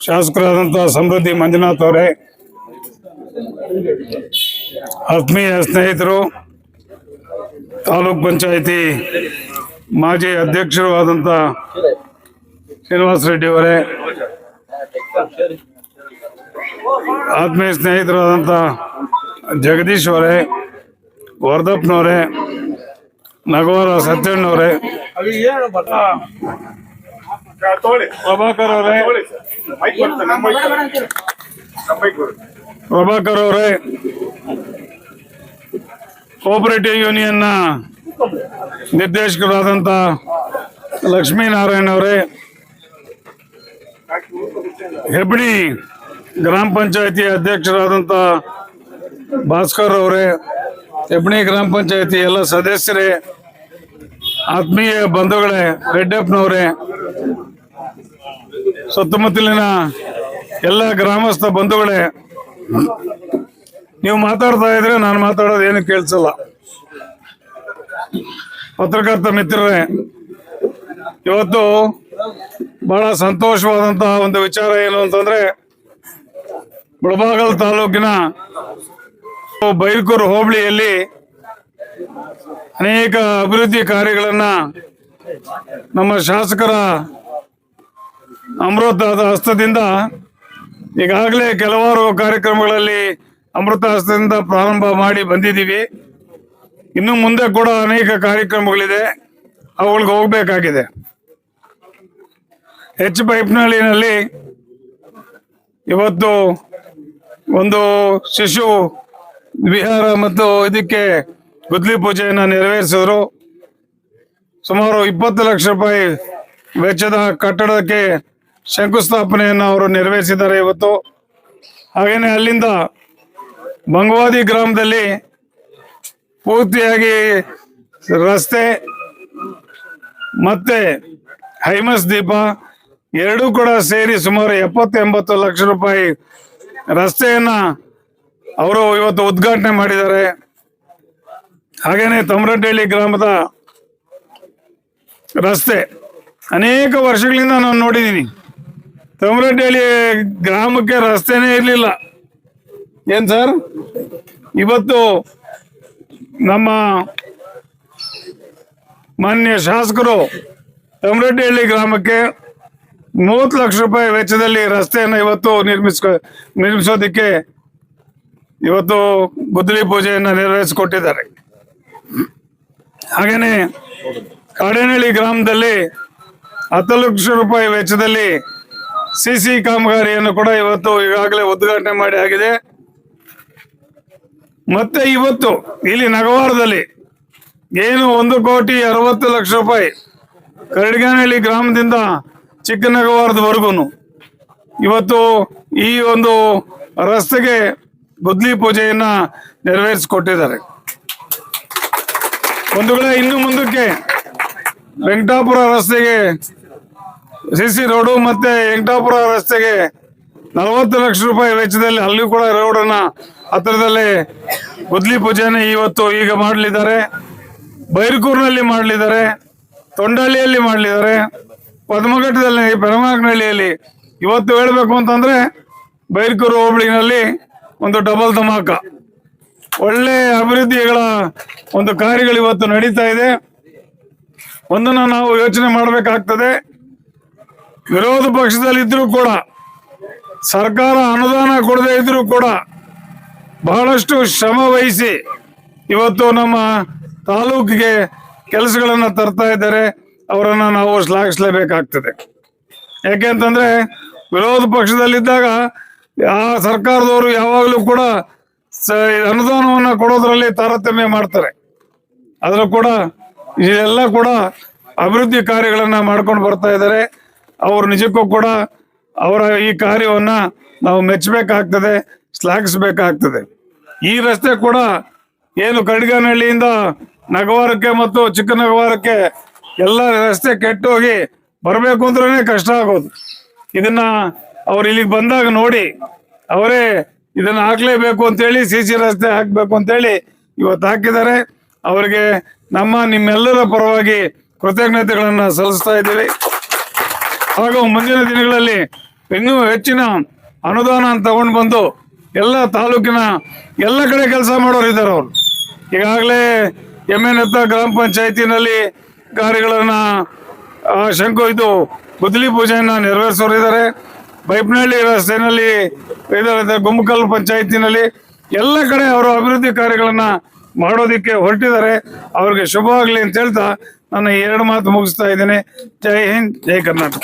ಶಾಸಕರಾದಂಥ ಸಮೃದ್ಧಿ ಮಂಜುನಾಥ್ ಅವರೇ, ಆತ್ಮೀಯ ಸ್ನೇಹಿತರು, ತಾಲೂಕ್ ಪಂಚಾಯಿತಿ ಮಾಜಿ ಅಧ್ಯಕ್ಷರು ಆದಂಥ ಶ್ರೀನಿವಾಸ ರೆಡ್ಡಿ ಅವರೇ, ಆತ್ಮೀಯ ಸ್ನೇಹಿತರಾದಂಥ ಜಗದೀಶ್ ಅವರೇ ವರ್ಧಪ್ಪನವರೇ ನಗವರ ಸತ್ಯಣ್ಣವರೇ ಪ್ರಭಾಕರ್ ಅವರೇ ಪ್ರಭಾಕರ್ ಅವರೇ ಕೋಆಪರೇಟಿವ್ ಯೂನಿಯನ್ನ ನಿರ್ದೇಶಕರಾದಂಥ ಲಕ್ಷ್ಮೀನಾರಾಯಣ ಅವರೇ. ಹೆಬ್ಳಿ ಗ್ರಾಮ ಪಂಚಾಯತಿ ಅಧ್ಯಕ್ಷರಾದಂಥ ಭಾಸ್ಕರ್ ಅವರೇ. ಹೆಬ್ಳಿ ಗ್ರಾಮ ಪಂಚಾಯತಿ ಎಲ್ಲ ಸದಸ್ಯರೇ ಆತ್ಮೀಯ ಬಂಧುಗಳೇ ರೆಡ್ಡಪ್ಪನವರೇ. ಸುತ್ತಮುತ್ತಲಿನ ಎಲ್ಲ ಗ್ರಾಮಸ್ಥ ಬಂಧುಗಳೇ, ನೀವು ಮಾತಾಡ್ತಾ ಇದ್ರೆ ನಾನು ಮಾತಾಡೋದು ಏನು ಕೇಳಿಸಲ್ಲ. ಪತ್ರಕರ್ತ ಮಿತ್ರರೇ, ಇವತ್ತು ಬಹಳ ಸಂತೋಷವಾದಂತಹ ಒಂದು ವಿಚಾರ ಏನು ಅಂತಂದ್ರೆ ಮುಳಬಾಗಲ್ ತಾಲೂಕಿನ ಬೈರ್ಕೂರು ಹೋಬಳಿಯಲ್ಲಿ ಅನೇಕ ಅಭಿವೃದ್ಧಿ ಕಾರ್ಯಗಳನ್ನ ನಮ್ಮ ಶಾಸಕರ ಅಮೃತದ ಹಸ್ತದಿಂದ ಈಗಾಗಲೇ ಕೆಲವಾರು ಕಾರ್ಯಕ್ರಮಗಳಲ್ಲಿ ಅಮೃತ ಹಸ್ತದಿಂದ ಪ್ರಾರಂಭ ಮಾಡಿ ಬಂದಿದ್ದೀವಿ. ಇನ್ನು ಮುಂದೆ ಕೂಡ ಅನೇಕ ಕಾರ್ಯಕ್ರಮಗಳಿದೆ. ಅವುಗಳಿಗೆ ಹೋಗಬೇಕಾಗಿದೆ. ಹೆಚ್ ಪೈಪ್ನಳ್ಳಿನಲ್ಲಿ ಇವತ್ತು ಒಂದು ಶಿಶು ವಿಹಾರ ಮತ್ತು ಇದಕ್ಕೆ ಗುದ್ಲಿ ಪೂಜೆಯನ್ನು ನೆರವೇರಿಸಿದ್ರು. ಸುಮಾರು ಇಪ್ಪತ್ತು ಲಕ್ಷ ರೂಪಾಯಿ ವೆಚ್ಚದ ಕಟ್ಟಡಕ್ಕೆ ಶಂಕುಸ್ಥಾಪನೆಯನ್ನು ಅವರು ನೆರವೇರಿಸಿದ್ದಾರೆ ಇವತ್ತು. ಹಾಗೇನೆ ಅಲ್ಲಿಂದ ಬಂಗವಾದಿ ಗ್ರಾಮದಲ್ಲಿ ಪೂರ್ತಿಯಾಗಿ ರಸ್ತೆ ಮತ್ತೆ ಹೈಮಸ್ ದೀಪ ಎರಡೂ ಕೂಡ ಸೇರಿ ಸುಮಾರು ಎಪ್ಪತ್ತು ಎಂಬತ್ತು ಲಕ್ಷ ರೂಪಾಯಿ ರಸ್ತೆಯನ್ನ ಅವರು ಇವತ್ತು ಉದ್ಘಾಟನೆ ಮಾಡಿದ್ದಾರೆ. ಹಾಗೇನೆ ತಮರಡ್ಡಹಳ್ಳಿ ಗ್ರಾಮದ ರಸ್ತೆ ಅನೇಕ ವರ್ಷಗಳಿಂದ ನಾನು ನೋಡಿದ್ದೀನಿ. ತಮರಡ್ಡಳ್ಳಿ ಗ್ರಾಮಕ್ಕೆ ರಸ್ತೆನೇ ಇರಲಿಲ್ಲ. ಏನ್ ಸರ್? ಇವತ್ತು ನಮ್ಮ ಮಾನ್ಯ ಶಾಸಕರು ತಮರಡ್ಡಿಹಳ್ಳಿ ಗ್ರಾಮಕ್ಕೆ ಮೂವತ್ತು ಲಕ್ಷ ರೂಪಾಯಿ ವೆಚ್ಚದಲ್ಲಿ ರಸ್ತೆಯನ್ನು ಇವತ್ತು ನಿರ್ಮಿಸ್ಕೊ, ನಿರ್ಮಿಸೋದಕ್ಕೆ ಇವತ್ತು ಗುದ್ದಲಿ ಪೂಜೆಯನ್ನು ನೆರವೇರಿಸಿಕೊಟ್ಟಿದ್ದಾರೆ. ಹಾಗೇನೆ ಕಾಡೇನಹಳ್ಳಿ ಗ್ರಾಮದಲ್ಲಿ ಹತ್ತು ಲಕ್ಷ ರೂಪಾಯಿ ವೆಚ್ಚದಲ್ಲಿ ಸಿ ಸಿ ಕಾಮಗಾರಿಯನ್ನು ಕೂಡ ಇವತ್ತು ಈಗಾಗಲೇ ಉದ್ಘಾಟನೆ ಮಾಡಿ ಆಗಿದೆ. ಮತ್ತೆ ಇವತ್ತು ಇಲ್ಲಿ ನಗವಾರದಲ್ಲಿ ಏನು ಒಂದು ಕೋಟಿ ಅರವತ್ತು ಲಕ್ಷ ರೂಪಾಯಿ ಕರಡಿಗಾನಹಳ್ಳಿ ಗ್ರಾಮದಿಂದ ಚಿಕ್ಕನಗವಾರದವರೆಗೂ ಇವತ್ತು ಈ ಒಂದು ರಸ್ತೆಗೆ ಗುದ್ಲಿ ಪೂಜೆಯನ್ನ ನೆರವೇರಿಸಿಕೊಟ್ಟಿದ್ದಾರೆ. ಒಂದು ಕಡೆ ಇನ್ನು ಮುಂದಕ್ಕೆ ವೆಂಕಟಾಪುರ ರಸ್ತೆಗೆ ಸಿ ಸಿ ರೋಡು ಮತ್ತೆ ಎಂಟಾಪುರ ರಸ್ತೆಗೆ ನಲವತ್ತು ಲಕ್ಷ ರೂಪಾಯಿ ವೆಚ್ಚದಲ್ಲಿ ಅಲ್ಲಿ ಕೂಡ ರೋಡನ್ನ ಹತ್ತಿರದಲ್ಲಿ ಗುದ್ಲಿ ಪೂಜೆನ ಇವತ್ತು ಈಗ ಮಾಡಲಿದ್ದಾರೆ. ಬೈರ್ಕೂರ್ನಲ್ಲಿ ಮಾಡಲಿದ್ದಾರೆ ತೊಂಡಳ್ಳಿಯಲ್ಲಿ ಮಾಡಲಿದ್ದಾರೆ, ಪದ್ಮಘಟ್ಟದಲ್ಲಿ ಪರಮಾಗ್ನಹಳ್ಳಿಯಲ್ಲಿ ಇವತ್ತು ಹೇಳಬೇಕು ಅಂತಂದ್ರೆ ಬೈರ್ಕೂರು ಹೋಬಳಿನಲ್ಲಿ ಒಂದು ಡಬಲ್ ಧಮಾಕ. ಒಳ್ಳೆ ಅಭಿವೃದ್ಧಿಗಳ ಒಂದು ಕಾರ್ಯಗಳು ಇವತ್ತು ನಡೀತಾ ಇದೆ. ಒಂದನ್ನು ನಾವು ಯೋಚನೆ ಮಾಡಬೇಕಾಗ್ತದೆ. ವಿರೋಧ ಪಕ್ಷದಲ್ಲಿದ್ದರೂ ಕೂಡ, ಸರ್ಕಾರ ಅನುದಾನ ಕೊಡದೇ ಇದ್ರೂ ಕೂಡ ಬಹಳಷ್ಟು ಶ್ರಮ ವಹಿಸಿ ಇವತ್ತು ನಮ್ಮ ತಾಲೂಕಿಗೆ ಕೆಲಸಗಳನ್ನ ತರ್ತಾ ಇದ್ದಾರೆ, ಅವರನ್ನ ನಾವು ಶ್ಲಾಘಿಸಲೇಬೇಕಾಗ್ತದೆ. ಯಾಕೆಂತಂದ್ರೆ ವಿರೋಧ ಪಕ್ಷದಲ್ಲಿದ್ದಾಗ ಆ ಸರ್ಕಾರದವರು ಯಾವಾಗಲೂ ಕೂಡ ಅನುದಾನವನ್ನ ಕೊಡೋದ್ರಲ್ಲಿ ತಾರತಮ್ಯ ಮಾಡ್ತಾರೆ. ಆದ್ರೂ ಕೂಡ, ಇದೆಲ್ಲ ಕೂಡ ಅಭಿವೃದ್ಧಿ ಕಾರ್ಯಗಳನ್ನ ಮಾಡ್ಕೊಂಡು ಬರ್ತಾ ಇದ್ದಾರೆ. ಅವರು ನಿಜಕ್ಕೂ ಕೂಡ ಅವರ ಈ ಕಾರ್ಯವನ್ನ ನಾವು ಮೆಚ್ಚಬೇಕಾಗ್ತದೆ, ಶ್ಲಾಘಿಸಬೇಕಾಗ್ತದೆ. ಈ ರಸ್ತೆ ಕೂಡ ಏನು ಕಡ್ಗನಹಳ್ಳಿಯಿಂದ ನಗವಾರಕ್ಕೆ ಮತ್ತು ಚಿಕ್ಕ ನಗವಾರಕ್ಕೆ ಎಲ್ಲ ರಸ್ತೆ ಕೆಟ್ಟೋಗಿ ಬರಬೇಕು ಅಂದ್ರೆ ಕಷ್ಟ ಆಗೋದು. ಇದನ್ನ ಅವ್ರು ಇಲ್ಲಿಗೆ ಬಂದಾಗ ನೋಡಿ, ಅವರೇ ಇದನ್ನ ಹಾಕ್ಲೇಬೇಕು ಅಂತೇಳಿ, ಸಿ ಸಿ ರಸ್ತೆ ಹಾಕ್ಬೇಕು ಅಂತೇಳಿ ಇವತ್ತು ಹಾಕಿದ್ದಾರೆ. ಅವರಿಗೆ ನಮ್ಮ ನಿಮ್ಮೆಲ್ಲರ ಪರವಾಗಿ ಕೃತಜ್ಞತೆಗಳನ್ನು ಸಲ್ಲಿಸ್ತಾ ಇದ್ದೀವಿ. ಹಾಗೂ ಮುಂದಿನ ದಿನಗಳಲ್ಲಿ ಇನ್ನೂ ಹೆಚ್ಚಿನ ಅನುದಾನ ತಗೊಂಡು ಬಂದು ಎಲ್ಲ ತಾಲೂಕಿನ ಎಲ್ಲ ಕಡೆ ಕೆಲಸ ಮಾಡೋರು ಇದ್ದಾರೆ ಅವರು. ಈಗಾಗಲೇ ಎಮ್ಮೆನತ್ತ ಗ್ರಾಮ ಪಂಚಾಯತಿನಲ್ಲಿ ಕಾರ್ಯಗಳನ್ನು ಶಂಕು ಇದು ಗುದ್ದಲಿ ಪೂಜೆಯನ್ನ ನೆರವೇರಿಸೋರಿದ್ದಾರೆ ಬೈಪ್ನಹಳ್ಳಿ ರಸ್ತೆಯಲ್ಲಿ ಇದರ ಗುಮ್ಮಕಲ್ ಪಂಚಾಯತಿನಲ್ಲಿ ಎಲ್ಲ ಕಡೆ ಅವರು ಅಭಿವೃದ್ಧಿ ಕಾರ್ಯಗಳನ್ನ ಮಾಡೋದಿಕ್ಕೆ ಹೊರಟಿದ್ದಾರೆ. ಅವ್ರಿಗೆ ಶುಭವಾಗಲಿ ಅಂತ ಹೇಳ್ತಾ ನಾನು ಎರಡು ಮಾತು ಮುಗಿಸ್ತಾ ಇದ್ದೀನಿ. ಜೈ ಹಿಂದ್, ಜೈ ಕರ್ನಾಟಕ.